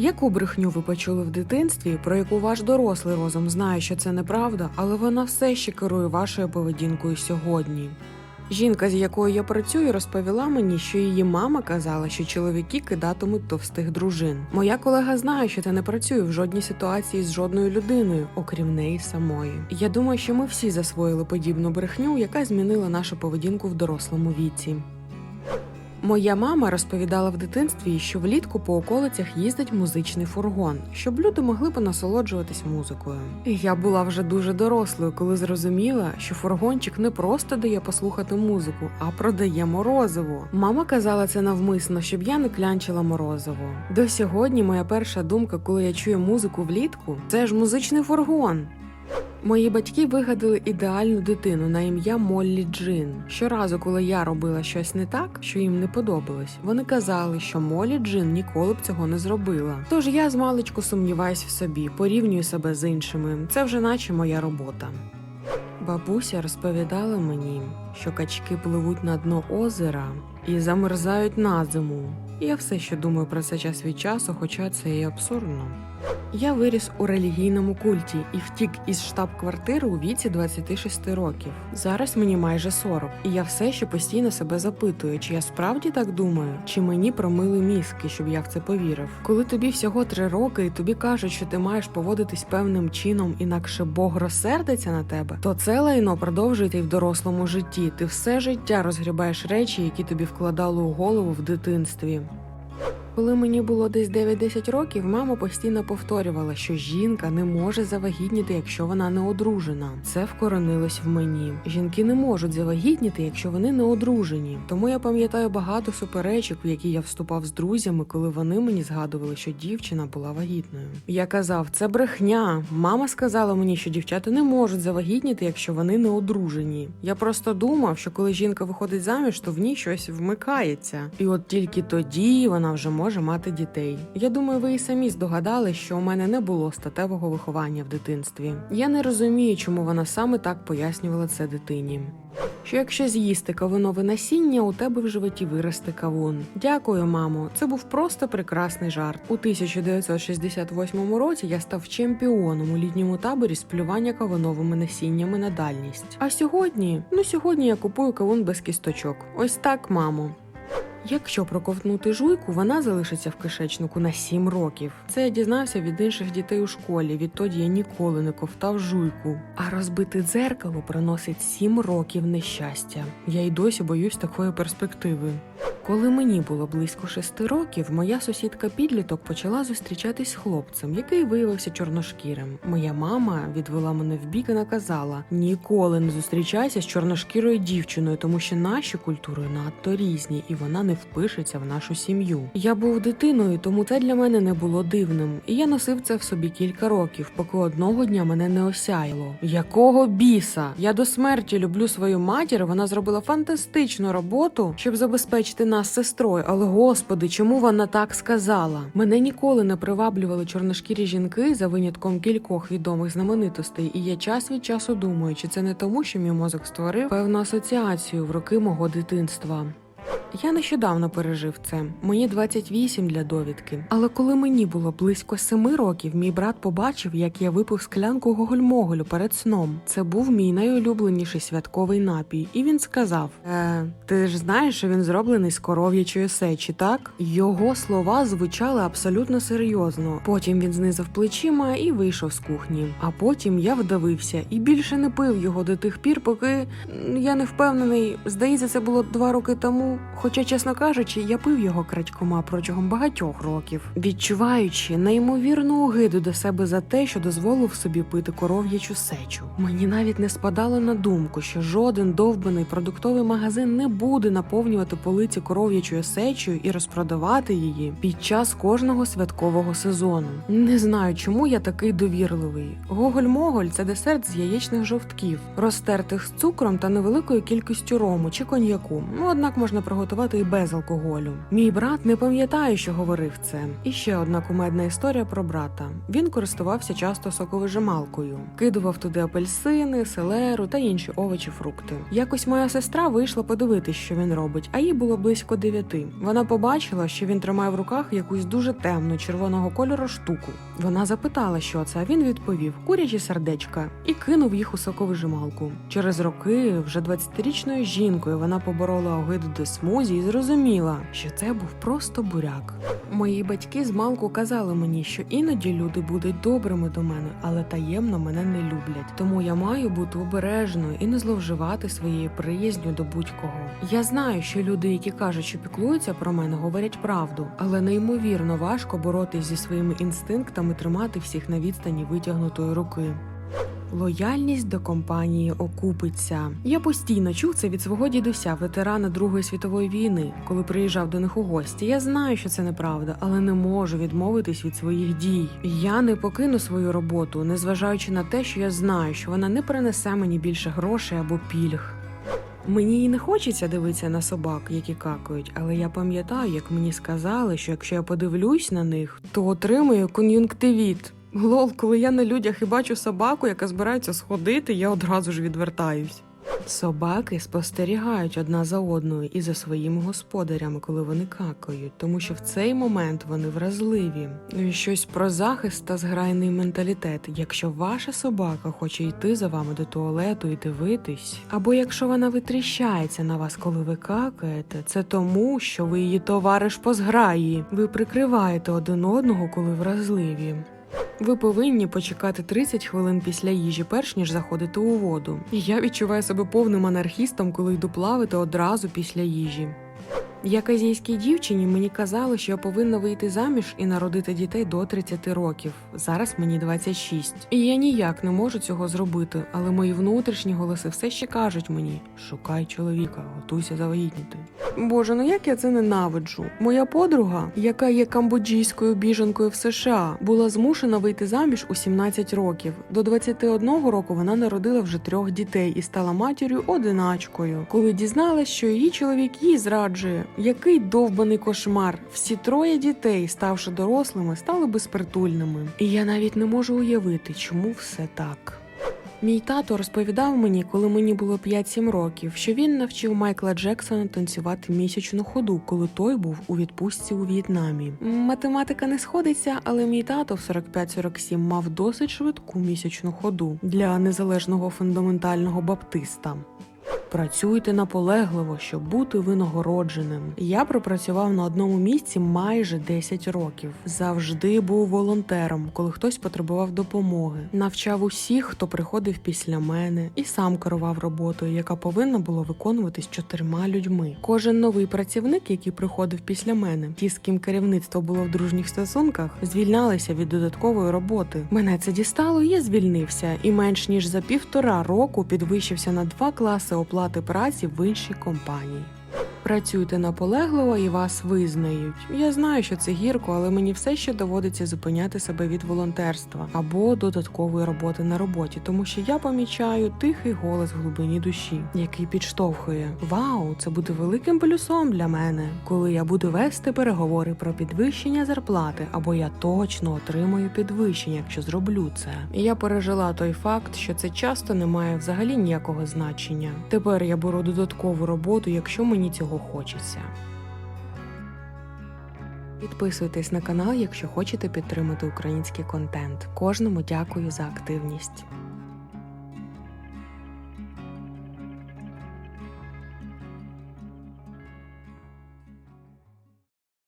Яку брехню ви почули в дитинстві, про яку ваш дорослий розум знає, що це неправда, але вона все ще керує вашою поведінкою сьогодні? Жінка, з якою я працюю, розповіла мені, що її мама казала, що чоловіки кидатимуть товстих дружин. Моя колега знає, що це не працює в жодній ситуації з жодною людиною, окрім неї самої. Я думаю, що ми всі засвоїли подібну брехню, яка змінила нашу поведінку в дорослому віці. Моя мама розповідала в дитинстві, що влітку по околицях їздить музичний фургон, щоб люди могли понасолоджуватись музикою. Я була вже дуже дорослою, коли зрозуміла, що фургончик не просто дає послухати музику, а продає морозиво. Мама казала це навмисно, щоб я не клянчила морозиво. До сьогодні моя перша думка, коли я чую музику влітку, це ж музичний фургон. Мої батьки вигадали ідеальну дитину на ім'я Моллі Джин. Щоразу, коли я робила щось не так, що їм не подобалось, вони казали, що Моллі Джин ніколи б цього не зробила. Тож я з маличку сумніваюсь в собі, порівнюю себе з іншими. Це вже наче моя робота. Бабуся розповідала мені, що качки пливуть на дно озера і замерзають на зиму. Я все ще думаю про це час від часу, хоча це і абсурдно. Я виріс у релігійному культі і втік із штаб-квартири у віці 26 років. Зараз мені майже 40, і я все ще постійно себе запитую, чи я справді так думаю, чи мені промили мізки, щоб я в це повірив. Коли тобі всього три роки, і тобі кажуть, що ти маєш поводитись певним чином, інакше Бог розсердиться на тебе, то це лайно продовжується і в дорослому житті. Ти все життя розгрібаєш речі, які тобі вкладали у голову в дитинстві. Коли мені було десь 9-10 років, мама постійно повторювала, що жінка не може завагітніти, якщо вона не одружена. Це вкоронилось в мені. Жінки не можуть завагітніти, якщо вони не одружені. Тому я пам'ятаю багато суперечок, в які я вступав з друзями, коли вони мені згадували, що дівчина була вагітною. Я казав, це брехня. Мама сказала мені, що дівчата не можуть завагітніти, якщо вони не одружені. Я просто думав, що коли жінка виходить заміж, то в ній щось вмикається, і от тільки тоді вона вже може мати дітей. Я думаю, ви і самі здогадали, що у мене не було статевого виховання в дитинстві. Я не розумію, чому вона саме так пояснювала це дитині. Що якщо з'їсти кавунове насіння, у тебе в животі виросте кавун. Дякую, мамо. Це був просто прекрасний жарт. У 1968 році я став чемпіоном у літньому таборі з плювання кавуновими насіннями на дальність. А сьогодні, ну сьогодні я купую кавун без кісточок. Ось так, мамо. Якщо проковтнути жуйку, вона залишиться в кишечнику на 7 років. Це я дізнався від інших дітей у школі. Відтоді я ніколи не ковтав жуйку. А розбите дзеркало приносить 7 років нещастя. Я й досі боюсь такої перспективи. Коли мені було близько шести років, моя сусідка підліток почала зустрічатись з хлопцем, який виявився чорношкірим. Моя мама відвела мене в бік і наказала: ніколи не зустрічайся з чорношкірою дівчиною, тому що наші культури надто різні, і вона не впишеться в нашу сім'ю. Я був дитиною, тому це для мене не було дивним, і я носив це в собі кілька років, поки одного дня мене не осяяло. Якого біса? Я до смерті люблю свою матір. Вона зробила фантастичну роботу, щоб забезпечити нас з сестрою. Але господи, чому вона так сказала? Мене ніколи не приваблювали чорношкірі жінки за винятком кількох відомих знаменитостей, і я час від часу думаю, чи це не тому, що мій мозок створив певну асоціацію в роки мого дитинства. Я нещодавно пережив це. Мені 28 для довідки. Але коли мені було близько семи років, мій брат побачив, як я випив склянку гоголь-моголю перед сном. Це був мій найулюбленіший святковий напій, і він сказав: е, Ти ж знаєш, що він зроблений з коров'ячої сечі, так? Його слова звучали абсолютно серйозно. Потім він знизав плечима і вийшов з кухні. А потім я вдавився і більше не пив його до тих пір, поки я не впевнений. Здається, це було два роки тому. Хоча, чесно кажучи, я пив його крадькома протягом багатьох років, відчуваючи неймовірну огиду до себе за те, що дозволив собі пити коров'ячу сечу. Мені навіть не спадало на думку, що жоден довбаний продуктовий магазин не буде наповнювати полиці коров'ячою сечею і розпродавати її під час кожного святкового сезону. Не знаю, чому я такий довірливий. Гоголь-моголь це десерт з яєчних жовтків, розтертих з цукром та невеликою кількістю рому чи коньяку. Ну однак можна приготувати і без алкоголю. Мій брат не пам'ятає, що говорив це. І ще одна кумедна історія про брата. Він користувався часто соковижималкою, кидував туди апельсини, селеру та інші овочі, фрукти. Якось моя сестра вийшла подивитись, що він робить, а їй було близько дев'яти. Вона побачила, що він тримає в руках якусь дуже темну червоного кольору штуку. Вона запитала, що це, він відповів курячі сердечка і кинув їх у соковижималку. Через роки, вже 20-річною жінкою, вона поборола огиду до смузі і зрозуміла, що це був просто буряк. Мої батьки з малку казали мені, що іноді люди будуть добрими до мене, але таємно мене не люблять. Тому я маю бути обережною і не зловживати своєю приязню до будь-кого. Я знаю, що люди, які кажуть, що піклуються про мене, говорять правду, але неймовірно важко боротись зі своїми інстинктами, тримати всіх на відстані витягнутої руки. Лояльність до компанії окупиться. Я постійно чув це від свого дідуся, ветерана Другої світової війни, коли приїжджав до них у гості. Я знаю, що це неправда, але не можу відмовитись від своїх дій. Я не покину свою роботу, незважаючи на те, що я знаю, що вона не принесе мені більше грошей або пільг. Мені і не хочеться дивитися на собак, які какають, але я пам'ятаю, як мені сказали, що якщо я подивлюсь на них, то отримую кон'юнктивіт. Лол, коли я на людях і бачу собаку, яка збирається сходити, я одразу ж відвертаюсь. Собаки спостерігають одна за одною і за своїми господарями, коли вони какають, тому що в цей момент вони вразливі. Ну щось про захист та зграйний менталітет. Якщо ваша собака хоче йти за вами до туалету і дивитись, або якщо вона витріщається на вас, коли ви какаєте, це тому, що ви її товариш по зграї. Ви прикриваєте один одного, коли вразливі. Ви повинні почекати 30 хвилин після їжі, перш ніж заходити у воду. Я відчуваю себе повним анархістом, коли йду плавати одразу після їжі. Як азійській дівчині мені казали, що я повинна вийти заміж і народити дітей до 30 років. Зараз мені 26. І я ніяк не можу цього зробити, але мої внутрішні голоси все ще кажуть мені: шукай чоловіка, готуйся завагітніти. Боже, ну як я це ненавиджу. Моя подруга, яка є камбоджійською біженкою в США, була змушена вийти заміж у 17 років. До 21 року вона народила вже трьох дітей і стала матір'ю одиначкою. Коли дізналась, що її чоловік її зраджує, який довбаний кошмар. Всі троє дітей, ставши дорослими, стали безпритульними. І я навіть не можу уявити, чому все так. Мій тато розповідав мені, коли мені було 5-7 років, що він навчив Майкла Джексона танцювати місячну ходу, коли той був у відпустці у В'єтнамі. Математика не сходиться, але мій тато в 45-47 мав досить швидку місячну ходу для незалежного фундаментального баптиста. Працюйте наполегливо, щоб бути винагородженим. Я пропрацював на одному місці майже 10 років. Завжди був волонтером, коли хтось потребував допомоги. Навчав усіх, хто приходив після мене, і сам керував роботою, яка повинна була виконуватись чотирма людьми. Кожен новий працівник, який приходив після мене, ті, з ким керівництво було в дружніх стосунках, звільнялися від додаткової роботи. Мене це дістало, я звільнився, і менш ніж за півтора року підвищився на два класи оплати праці в іншій компанії. Працюйте наполегливо і вас визнають. Я знаю, що це гірко, але мені все ще доводиться зупиняти себе від волонтерства або додаткової роботи на роботі, тому що я помічаю тихий голос в глибині душі, який підштовхує: Вау, це буде великим плюсом для мене, коли я буду вести переговори про підвищення зарплати, або я точно отримую підвищення, якщо зроблю це. І я пережила той факт, що це часто не має взагалі ніякого значення. Тепер я беру додаткову роботу, якщо мені цього хочеться. Підписуйтесь на канал, якщо хочете підтримати український контент. Кожному дякую за активність.